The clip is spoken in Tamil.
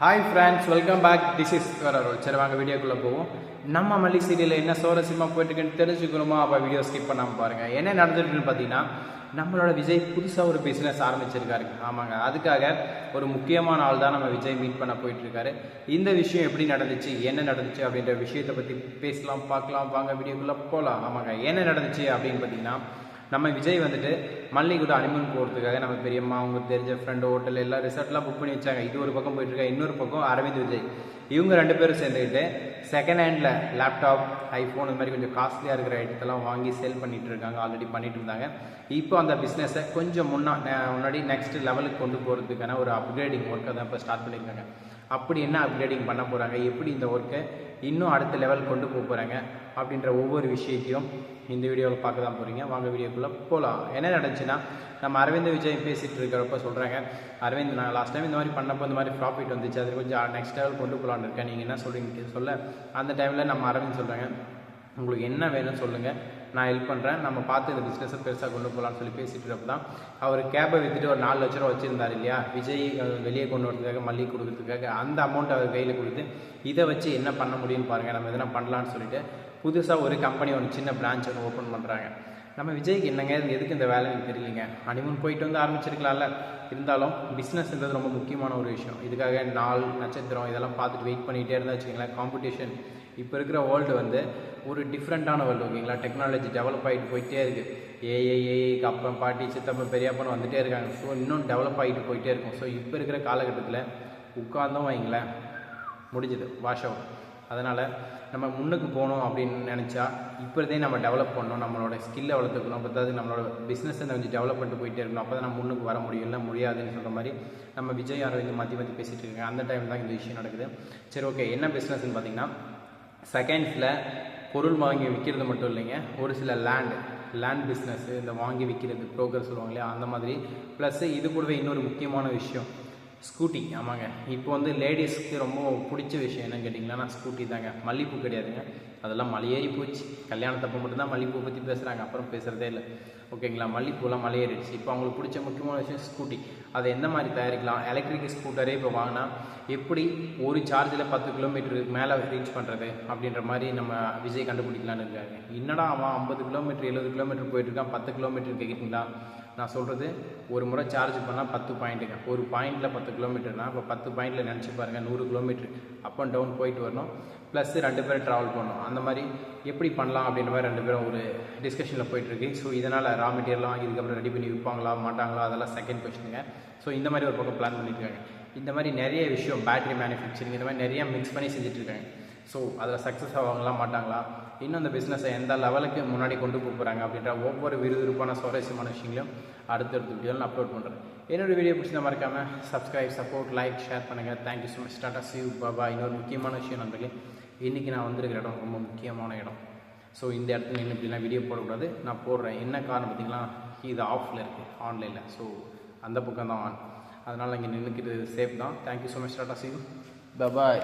Hi friends welcome back this is ஒரு சரி வாங்க வீடியோக்குள்ளே போவோம். நம்ம மல்லி சீரியலில் என்ன சுவாரஸ்யமாக போயிட்டுருக்குன்னு தெரிஞ்சுக்கணுமா? அப்போ வீடியோ ஸ்கிப் பண்ணாமல் பாருங்கள் என்ன நடந்துட்டுன்னு பார்த்தீங்கன்னா நம்மளோட விஜய் புதுசாக ஒரு பிஸ்னஸ் ஆரம்பிச்சிருக்காரு. ஆமாங்க. அதுக்காக ஒரு முக்கியமான ஆள் தான் நம்ம விஜய் மீட் பண்ண போயிட்டுருக்காரு. இந்த விஷயம் எப்படி நடந்துச்சு? என்ன நடந்துச்சு? அப்படின்ற விஷயத்தை பற்றி பேசலாம் பார்க்கலாம். வாங்க வீடியோக்குள்ளே போகலாம் ஆமாங்க. என்ன நடந்துச்சு அப்படின்னு பார்த்தீங்கன்னா நம்ம விஜய் வந்துட்டு மல்லிகூட அனிமன் போகிறதுக்காக நம்ம பெரியம்மா அவங்க தெரிஞ்ச ஃப்ரெண்டு ஹோட்டல் எல்லாம் ரிசார்ட்லாம் புக் பண்ணி வச்சாங்க. இது ஒரு பக்கம் போயிட்டுருக்கா இன்னொரு பக்கம் அரவிந்த் விஜய். இவங்க ரெண்டு பேரும் சேர்ந்துக்கிட்டு செகண்ட் ஹேண்டில் லேப்டாப் ஐஃபோன் இது மாதிரி கொஞ்சம் காஸ்ட்லியாக இருக்கிற ஐட்டத்தெல்லாம் வாங்கி சேல் பண்ணிகிட்டு இருக்காங்க. ஆல்ரெடி பண்ணிட்டு இருந்தாங்க. இப்போ அந்த பிஸ்னஸை கொஞ்சம் முன்னா முன்னாடி நெக்ஸ்ட் லெவலுக்கு கொண்டு போகிறதுக்கான ஒரு அப்கிரேடிங் ஒர்க்கை தான் இப்போ ஸ்டார்ட் பண்ணியிருக்காங்க. அப்படி என்ன அப்கிரேடிங் பண்ண போகிறாங்க எப்படி இந்த ஒர்க்கை இன்னும் அடுத்த லெவல் கொண்டு போக போகிறாங்க அப்படின்ற ஒவ்வொரு விஷயத்தையும் இந்த வீடியோவில் பார்க்க தான் போகிறீங்க வாங்க வீடியோக்குள்ளே போகலாம் என்ன நடந்துச்சுன்னா நம்ம அரவிந்த் விஜய் பேசிகிட்டு இருக்கிறப்ப சொல்கிறாங்க அரவிந்த் நான் லாஸ்ட் டைம் இந்த மாதிரி பண்ணப்போ இந்த மாதிரி ப்ராஃபிட் வந்துச்சு. அது கொஞ்சம் நெக்ஸ்ட் லெவல் கொண்டு போகலான்னு இருக்கேன். நீங்கள் என்ன சொல்கிறீங்க சொல்ல அந்த டைமில் நம்ம அரவிந்த் சொல்கிறாங்க உங்களுக்கு என்ன வேணும்னு சொல்லுங்கள் நான் ஹெல்ப் பண்ணுறேன் நம்ம பார்த்து இந்த பிஸ்னஸை பெருசாக கொண்டு போகலான்னு சொல்லி பேசிட்டு தான் அவர் கேபை விற்றுட்டு ஒரு நாலு லட்ச ரூபா வச்சுருந்தார் இல்லையா? விஜய் வெளியே கொண்டு வரதுக்காக மல்லிகை கொடுக்கறதுக்காக அந்த அமௌண்ட் அவர் கையில் கொடுத்து இதை வச்சு என்ன பண்ண முடியும்னு பாருங்கள் நம்ம எதனா பண்ணலான்னு சொல்லிட்டு புதுசாக ஒரு கம்பெனி ஒன்று சின்ன பிரான்ச் ஒன்று ஓப்பன் பண்ணுறாங்க நம்ம விஜய்க்கு என்னங்க? இது எதுக்கு இந்த வேலை எனக்கு தெரியலைங்க. ஹனிமூன் போயிட்டு வந்து ஆரம்பிச்சிருக்கலாம்ல. இருந்தாலும் பிஸ்னஸ்ன்றது ரொம்ப முக்கியமான ஒரு விஷயம். இதுக்காக நாள் நட்சத்திரம் இதெல்லாம் பார்த்துட்டு வெயிட் பண்ணிகிட்டே இருந்தால் வச்சுக்கோங்களேன் காம்படிஷன் இப்போ இருக்கிற வேர்ல்டு வந்து ஒரு டிஃப்ரெண்ட்டான வேர்ல்டு ஓகேங்களா? டெக்னாலஜி டெவலப் ஆகிட்டு போயிட்டே இருக்குது ஏஏஏக்கு ஏஐக்கு பாட்டி சித்தப்பன் பெரியப்பன் வந்துட்டே இருக்காங்க. ஸோ இன்னும் டெவலப் ஆகிட்டு போயிட்டே இருக்கும். ஸோ இப்போ இருக்கிற காலகட்டத்தில் உட்கார்ந்தும் வைங்களேன் முடிஞ்சது. வாஷ் அவுட் அதனால் நம்ம முன்னுக்கு போகணும் அப்படின்னு நினச்சா இப்போதே நம்ம டெவலப் பண்ணணும். நம்மளோட ஸ்கில்லை வளர்த்துக்கணும். பத்தாவது நம்மளோட பிஸ்னஸை கொஞ்சம் டெவலப் பண்ணிட்டு போயிட்டே இருக்கணும். அப்போ தான் நம்ம முன்னுக்கு வர முடியும். இல்லை முடியாதுன்னு சொல்கிற மாதிரி நம்ம விஜய் அரவிந்த் மாற்றி மாற்றி பேசிகிட்டு இருக்காங்க. அந்த டைம் தான் இந்த விஷயம் நடக்குது. சரி ஓகே என்ன பிஸ்னஸ்ன்னு பார்த்தீங்கன்னா செகண்ட்ஸில் பொருள் வாங்கி விற்கிறது மட்டும் இல்லைங்க. ஒரு சில லேண்ட் லேண்ட் பிஸ்னஸ்ஸு இந்த வாங்கி விற்கிறது ப்ரோக்கர் சொல்லுவாங்க இல்லையா? அந்த மாதிரி. ப்ளஸ்ஸு இது கூடவே இன்னொரு முக்கியமான விஷயம். ஸ்கூட்டி. ஆமாங்க. இப்போ வந்து லேடிஸ்க்கு ரொம்ப பிடிச்ச விஷயம் என்னன்னு கேட்டிங்கன்னா ஸ்கூட்டி தாங்க. மல்லிகைப்பூ கிடையாதுங்க. அதெல்லாம் மலையேறி போச்சு. கல்யாணத்தப்போ மட்டும்தான் மல்லிகைப்பூ பற்றி பேசுகிறாங்க அப்புறம் பேசுகிறதே இல்லை. ஓகேங்களா? மல்லிகைப்பூலாம் மலையேறிடுச்சு. இப்போ அவங்களுக்கு பிடிச்ச முக்கியமான விஷயம் ஸ்கூட்டி. அதை எந்த மாதிரி தயாரிக்கலாம்? எலக்ட்ரிக் ஸ்கூட்டரே இப்போ வாங்கினா எப்படி ஒரு சார்ஜில் பத்து கிலோமீட்டருக்கு மேலே ரீச் பண்ணுறது அப்படின்ற மாதிரி நம்ம விஜய் கண்டுபிடிக்கலான்னு இருக்காங்க என்னடா அவன் ஐம்பது கிலோமீட்டர் எழுபது கிலோமீட்டர் போயிட்டுருக்கான் பத்து கிலோமீட்டர் கேட்குறீங்களா நான் சொல்கிறது ஒரு முறை சார்ஜ் பண்ணால் பத்து பாயிண்ட்டுங்க ஒரு பாயிண்டில் பத்து கிலோமீட்டர்னா இப்போ பத்து பாயிண்டில் நினச்சி பாருங்கள் நூறு கிலோமீட்டர் அப் அண்ட் டவுன் போயிட்டு வரணும். ப்ளஸ் ரெண்டு பேரும் ட்ராவல் பண்ணணும். அந்த மாதிரி எப்படி பண்ணலாம் அப்படின்ற மாதிரி ரெண்டு பேரும் ஒரு டிஸ்கஷனில் போயிட்டுருக்கு. ஸோ இதனால் ரா மெட்டீரியல்லாம் இதுக்கப்புறம் ரெடி பண்ணி விற்பாங்களா மாட்டாங்களா அதெல்லாம் செகண்ட் கொஸ்டினுங்க ஸோ இந்த மாதிரி ஒரு பக்கம் பிளான் பண்ணியிருக்காங்க இந்த மாதிரி நிறைய விஷயம் பேட்டரி மேனுஃபேக்சரிங் இந்த மாதிரி நிறையா மிக்ஸ் பண்ணி செஞ்சுட்ருக்காங்க ஸோ அதில் சக்ஸஸ் ஆவாங்களா மாட்டாங்களா? இன்னும் அந்த பிஸ்னஸை எந்த லெவலுக்கு முன்னாடி கொண்டு போகிறாங்க அப்படின்ற ஒவ்வொரு விறுவிறுப்பான சுவாரஸ்யமான விஷயங்களையும் அடுத்தடுத்த வீடியோவில் அப்லோட் பண்ணுறேன் என்னோட வீடியோ பிடிச்சா மறக்காமல் சப்ஸ்கிரைப் சப்போர்ட் லைக் ஷேர் பண்ணுங்கள் thank you so much tata Shiv Baba இன்னொரு முக்கியமான விஷயம் நண்பர்களே இன்றைக்கி நான் வந்திருக்கிற இடம் ரொம்ப முக்கியமான இடம். ஸோ இந்த இடத்துல நின்று இப்படிலாம் வீடியோ போடக்கூடாது. நான் போடுறேன். என்ன காரணம் பார்த்தீங்கன்னா இது ஆஃபில் இருக்குது ஆன்லைனில் ஸோ அந்த பக்கம் தான் ஆன் அதனால் இங்கே நின்றுக்கிறது சேஃப் தான். Thank you so much tata Shiv bye